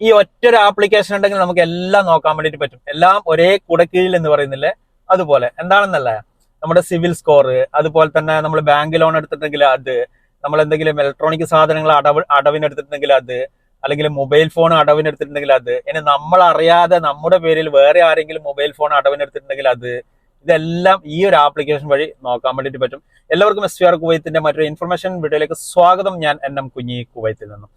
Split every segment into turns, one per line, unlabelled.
ഈ ഒറ്റൊരു ആപ്ലിക്കേഷൻ ഉണ്ടെങ്കിൽ നമുക്ക് എല്ലാം നോക്കാൻ വേണ്ടിയിട്ട് പറ്റും. എല്ലാം ഒരേ കുടക്കീഴിൽ എന്ന് പറയുന്നില്ലേ? അതുപോലെ. എന്താണെന്നല്ല? നമ്മുടെ സിവിൽ സ്കോർ അതുപോലെ തന്നെ നമ്മൾ ബാങ്ക് ലോൺ എടുത്തിട്ടുണ്ടെങ്കിൽ അത് നമ്മൾ എന്തെങ്കിലും ഇലക്ട്രോണിക് സാധനങ്ങൾ അടവ് അടവിനെടുത്തിട്ടുണ്ടെങ്കിൽ അത് അല്ലെങ്കിൽ മൊബൈൽ ഫോൺ അടവിനെടുത്തിട്ടുണ്ടെങ്കിൽ അത് ഇനി നമ്മൾ അറിയാതെ നമ്മുടെ പേരിൽ വേറെ ആരെങ്കിലും മൊബൈൽ ഫോൺ അടവിനെടുത്തിട്ടുണ്ടെങ്കിൽ അത് ഇതെല്ലാം ഈ ഒരു ആപ്ലിക്കേഷൻ വഴി നോക്കാൻ വേണ്ടിയിട്ട് പറ്റും. എല്ലാവർക്കും എസ് വി ആർ കുവൈത്തിന്റെ മറ്റൊരു ഇൻഫർമേഷൻ വീഡിയോയിലേക്ക് സ്വാഗതം. ഞാൻ എൻ എം കുഞ്ഞി കുവൈത്തിൽ നിന്നും.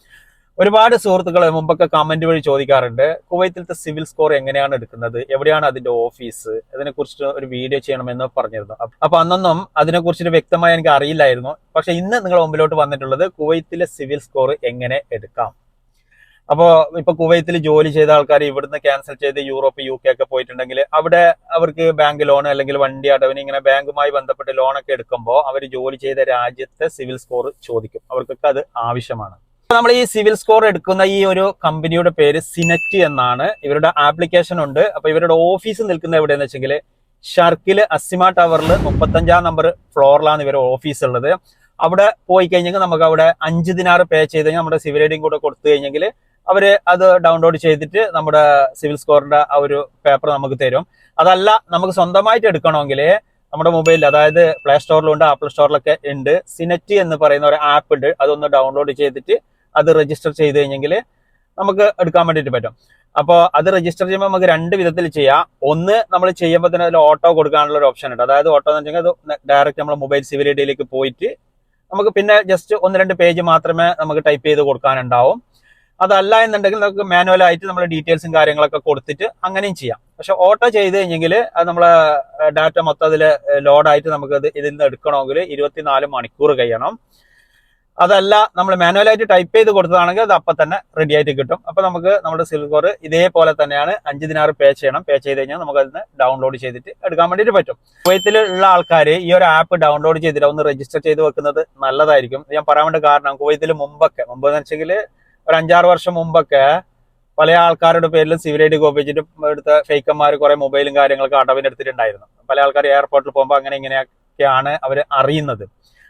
ഒരുപാട് സുഹൃത്തുക്കൾ മുമ്പൊക്കെ കമന്റ് വഴി ചോദിക്കാറുണ്ട് കുവൈത്തിലത്തെ സിവിൽ സ്കോർ എങ്ങനെയാണ് എടുക്കുന്നത്? എവിടെയാണ് അതിന്റെ ഓഫീസ് അതിനെക്കുറിച്ച് കുറിച്ച് ഒരു വീഡിയോ ചെയ്യണമെന്ന് പറഞ്ഞിരുന്നു. അപ്പ- അന്നൊന്നും അതിനെ കുറിച്ച് വ്യക്തമായി എനിക്ക് അറിയില്ലായിരുന്നു. പക്ഷെ ഇന്ന് നിങ്ങൾ മുമ്പിലോട്ട് വന്നിട്ടുള്ളത് കുവൈത്തിലെ സിവിൽ സ്കോർ എങ്ങനെ എടുക്കാം? അപ്പോ ഇപ്പൊ കുവൈത്തിൽ ജോലി ചെയ്ത ആൾക്കാർ ഇവിടുന്ന് ക്യാൻസൽ ചെയ്ത് യൂറോപ്പ് യു കെ ഒക്കെ പോയിട്ടുണ്ടെങ്കിൽ അവിടെ അവർക്ക് ബാങ്ക് ലോൺ അല്ലെങ്കിൽ വണ്ടി അടവിന് ഇങ്ങനെ ബാങ്കുമായി ബന്ധപ്പെട്ട് ലോൺ ഒക്കെ എടുക്കുമ്പോൾ അവർ ജോലി ചെയ്ത രാജ്യത്തെ സിവിൽ സ്കോർ ചോദിക്കും. അവർക്കൊക്കെ അത് ആവശ്യമാണ്. നമ്മൾ ഈ സിവിൽ സ്കോർ എടുക്കുന്ന ഈ ഒരു കമ്പനിയുടെ പേര് സിനറ്റ് എന്നാണ്. ഇവരുടെ ആപ്ലിക്കേഷൻ ഉണ്ട്. അപ്പൊ ഇവരുടെ ഓഫീസ് നിൽക്കുന്ന എവിടെയെന്ന് വെച്ചെങ്കിൽ ഷർക്കിൽ അസിമ ടവറിൽ മുപ്പത്തഞ്ചാം നമ്പർ ഫ്ലോറിലാണ് ഇവരുടെ ഓഫീസ് ഉള്ളത്. അവിടെ പോയി കഴിഞ്ഞെങ്കിൽ നമുക്ക് അവിടെ അഞ്ച് ദിനാർ പേ ചെയ്ത് കഴിഞ്ഞാൽ നമ്മുടെ സിവിൽ ഐഡിയും കൂടെ കൊടുത്തു കഴിഞ്ഞെങ്കിൽ അവർ അത് ഡൗൺലോഡ് ചെയ്തിട്ട് നമ്മുടെ സിവിൽ സ്കോറിന്റെ ആ ഒരു പേപ്പർ നമുക്ക് തരും. അതല്ല നമുക്ക് സ്വന്തമായിട്ട് എടുക്കണമെങ്കിൽ നമ്മുടെ മൊബൈലിൽ അതായത് പ്ലേ സ്റ്റോറിലുണ്ട് ആപ്പിൾ സ്റ്റോറിലൊക്കെ ഉണ്ട്. സിനറ്റ് എന്ന് പറയുന്ന ഒരു ആപ്പ് ഉണ്ട്. അതൊന്ന് ഡൗൺലോഡ് ചെയ്തിട്ട് അത് രജിസ്റ്റർ ചെയ്ത് കഴിഞ്ഞെങ്കിൽ നമുക്ക് എടുക്കാൻ വേണ്ടിയിട്ട് പറ്റും. അപ്പോൾ അത് രജിസ്റ്റർ ചെയ്യുമ്പോൾ നമുക്ക് രണ്ട് വിധത്തിൽ ചെയ്യാം. ഒന്ന് നമ്മൾ ചെയ്യുമ്പോൾ തന്നെ അതിൽ ഓട്ടോ കൊടുക്കാനുള്ള ഒരു ഓപ്ഷൻ ഉണ്ട്. അതായത് ഓട്ടോ എന്ന് വെച്ചാൽ അത് ഡയറക്റ്റ് നമ്മൾ മൊബൈൽ സിവിൽ ഐഡിയിലേക്ക് പോയിട്ട് നമുക്ക് പിന്നെ ജസ്റ്റ് ഒന്ന് രണ്ട് പേജ് മാത്രമേ നമുക്ക് ടൈപ്പ് ചെയ്ത് കൊടുക്കാനുണ്ടാവും. അതല്ല എന്നുണ്ടെങ്കിൽ നമുക്ക് മാനുവലായിട്ട് നമ്മൾ ഡീറ്റെയിൽസും കാര്യങ്ങളൊക്കെ കൊടുത്തിട്ട് അങ്ങനെയും ചെയ്യാം. പക്ഷെ ഓട്ടോ ചെയ്ത് കഴിഞ്ഞെങ്കിൽ അത് നമ്മളെ ഡാറ്റ മൊത്തം അതിൽ ലോഡായിട്ട് നമുക്ക് അത് ഇതിൽ നിന്ന് എടുക്കണമെങ്കിൽ ഇരുപത്തിനാല് മണിക്കൂർ കഴിയണം. അതല്ല നമ്മൾ മാനുവലായിട്ട് ടൈപ്പ് ചെയ്ത് കൊടുത്തതാണെങ്കിൽ അത് അപ്പം തന്നെ റെഡി ആയിട്ട് കിട്ടും. അപ്പൊ നമുക്ക് നമ്മുടെ സിൽക്കോർ ഇതേപോലെ തന്നെയാണ് അഞ്ച് ദിനാറ് പേ ചെയ്യണം. പേ ചെയ്ത് കഴിഞ്ഞാൽ നമുക്ക് അതിന് ഡൗൺലോഡ് ചെയ്തിട്ട് എടുക്കാൻ വേണ്ടിയിട്ട് പറ്റും. കുവൈത്തിലുള്ള ആൾക്കാർ ഈ ഒരു ആപ്പ് ഡൗൺലോഡ് ചെയ്തിട്ട് ഒന്ന് രജിസ്റ്റർ ചെയ്ത് വെക്കുന്നത് നല്ലതായിരിക്കും. ഞാൻ പറയാൻ വേണ്ട കാരണം കുവൈത്തിൽ മുമ്പൊക്കെ മുമ്പ് എന്ന് വെച്ചെങ്കിൽ ഒരു അഞ്ചാറ് വർഷം മുമ്പൊക്കെ പല ആൾക്കാരുടെ പേരിലും ഡി കോപ്പിച്ചിട്ട് എടുത്ത ഫേക്കന്മാർ കുറെ മൊബൈലും കാര്യങ്ങളൊക്കെ അടവിനെടുത്തിട്ടുണ്ടായിരുന്നു. പല ആൾക്കാർ എയർപോർട്ടിൽ പോകുമ്പോൾ അങ്ങനെ ഇങ്ങനെയൊക്കെയാണ് അവർ അറിയുന്നത്.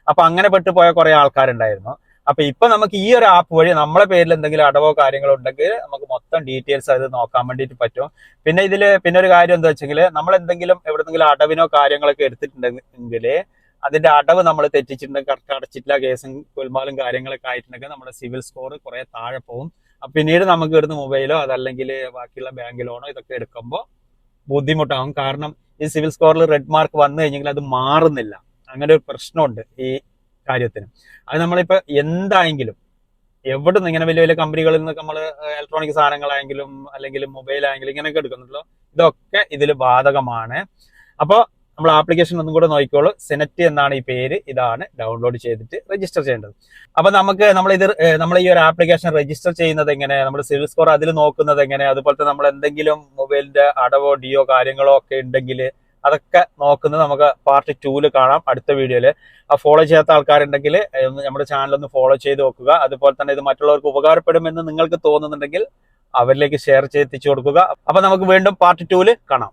അപ്പൊ അങ്ങനെ പെട്ടുപോയ കുറെ ആൾക്കാരുണ്ടായിരുന്നു. അപ്പൊ ഇപ്പൊ നമുക്ക് ഈ ഒരു ആപ്പ് വഴി നമ്മളെ പേരിൽ എന്തെങ്കിലും അടവോ കാര്യങ്ങളോ ഉണ്ടെങ്കിൽ നമുക്ക് മൊത്തം ഡീറ്റെയിൽസ് അത് നോക്കാൻ വേണ്ടിയിട്ട് പറ്റും. പിന്നെ ഇതിൽ പിന്നെ ഒരു കാര്യം എന്താ വെച്ചെങ്കിൽ നമ്മൾ എന്തെങ്കിലും എവിടെന്നെങ്കിലും അടവിനോ കാര്യങ്ങളൊക്കെ എടുത്തിട്ടുണ്ടെങ്കിൽ അതിന്റെ അടവ് നമ്മൾ തെറ്റിച്ചിട്ടുണ്ടെങ്കിൽ അടച്ചിട്ടില്ല കേസും കുൽമാലും കാര്യങ്ങളൊക്കെ ആയിട്ടുണ്ടെങ്കിൽ നമ്മുടെ സിവിൽ സ്കോർ കുറെ താഴെ പോകും. അപ്പൊ പിന്നീട് നമുക്ക് ഇടുന്ന മൊബൈലോ അതല്ലെങ്കിൽ ബാക്കിയുള്ള ബാങ്ക് ലോണോ ഇതൊക്കെ എടുക്കുമ്പോൾ ബുദ്ധിമുട്ടാകും. കാരണം ഈ സിവിൽ സ്കോറിൽ റെഡ് മാർക്ക് വന്നു കഴിഞ്ഞെങ്കിൽ അത് മാറുന്നില്ല. അങ്ങനെ ഒരു പ്രശ്നമുണ്ട് ഈ കാര്യത്തിന്. അത് നമ്മളിപ്പോൾ എന്തായെങ്കിലും എവിടെ നിന്ന് ഇങ്ങനെ വലിയ വലിയ കമ്പനികളിൽ നിന്നൊക്കെ നമ്മൾ ഇലക്ട്രോണിക് സാധനങ്ങളായെങ്കിലും അല്ലെങ്കിൽ മൊബൈൽ ആയെങ്കിലും ഇങ്ങനെയൊക്കെ എടുക്കുന്നുണ്ടല്ലോ ഇതൊക്കെ ഇതിൽ ബാധകമാണ്. അപ്പോൾ നമ്മൾ ആപ്ലിക്കേഷൻ ഒന്നും കൂടെ നോക്കിക്കോളൂ. സെനറ്റ് എന്നാണ് ഈ പേര്. ഇതാണ് ഡൗൺലോഡ് ചെയ്തിട്ട് രജിസ്റ്റർ ചെയ്യേണ്ടത്. അപ്പൊ നമുക്ക് നമ്മൾ ഇത് നമ്മൾ ഈ ഒരു ആപ്ലിക്കേഷൻ രജിസ്റ്റർ ചെയ്യുന്നത് എങ്ങനെ നമ്മൾ സിവിൽ സ്കോർ അതിൽ നോക്കുന്നത് എങ്ങനെ അതുപോലത്തെ നമ്മൾ എന്തെങ്കിലും മൊബൈലിന്റെ അടവോ ഡിയോ കാര്യങ്ങളോ ഒക്കെ ഉണ്ടെങ്കിൽ അതൊക്കെ നോക്കുന്നത് നമുക്ക് പാർട്ട് ടൂൽ കാണാം. അടുത്ത വീഡിയോയിൽ ആ ഫോളോ ചെയ്യാത്ത ആൾക്കാരുണ്ടെങ്കിൽ നമ്മുടെ ചാനൽ ഒന്ന് ഫോളോ ചെയ്ത് നോക്കുക. അതുപോലെ തന്നെ ഇത് മറ്റുള്ളവർക്ക് ഉപകാരപ്പെടുമെന്ന് നിങ്ങൾക്ക് തോന്നുന്നുണ്ടെങ്കിൽ അവരിലേക്ക് ഷെയർ ചെയ്തിച്ചു കൊടുക്കുക. അപ്പൊ നമുക്ക് വീണ്ടും പാർട്ട് ടൂൽ കാണാം.